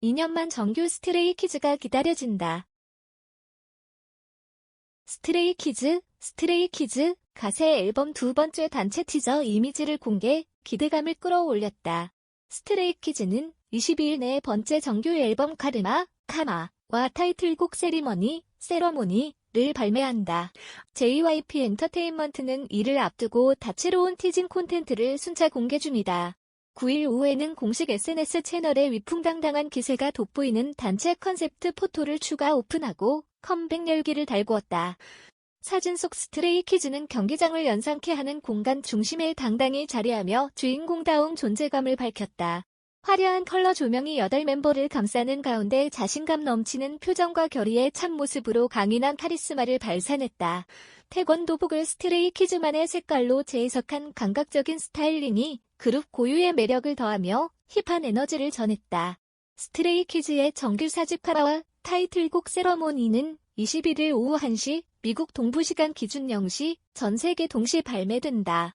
2년만 정규 스트레이키즈가 기다려진다. 스트레이키즈, 스트레이키즈, 가세 앨범 두 번째 단체 티저 이미지를 공개, 기대감을 끌어올렸다. 스트레이키즈는 22일 내 번째 정규 앨범 카르마, 카마와 타이틀곡 세리머니, 세러모니를 발매한다. JYP 엔터테인먼트는 이를 앞두고 다채로운 티징 콘텐츠를 순차 공개 중이다. 9일 오후에는 공식 SNS 채널에 위풍당당한 기세가 돋보이는 단체 컨셉트 포토를 추가 오픈하고 컴백 열기를 달구었다. 사진 속 스트레이 키즈는 경기장을 연상케 하는 공간 중심에 당당히 자리하며 주인공다운 존재감을 밝혔다. 화려한 컬러 조명이 8멤버를 감싸는 가운데 자신감 넘치는 표정과 결의의 참모습으로 강인한 카리스마를 발산했다. 태권도복을 스트레이 키즈만의 색깔로 재해석한 감각적인 스타일링이 그룹 고유의 매력을 더하며 힙한 에너지를 전했다. 스트레이 키즈의 정규 4집 카라와 타이틀곡 세러모니는 21일 오후 1시 미국 동부시간 기준 0시 전 세계 동시 발매된다.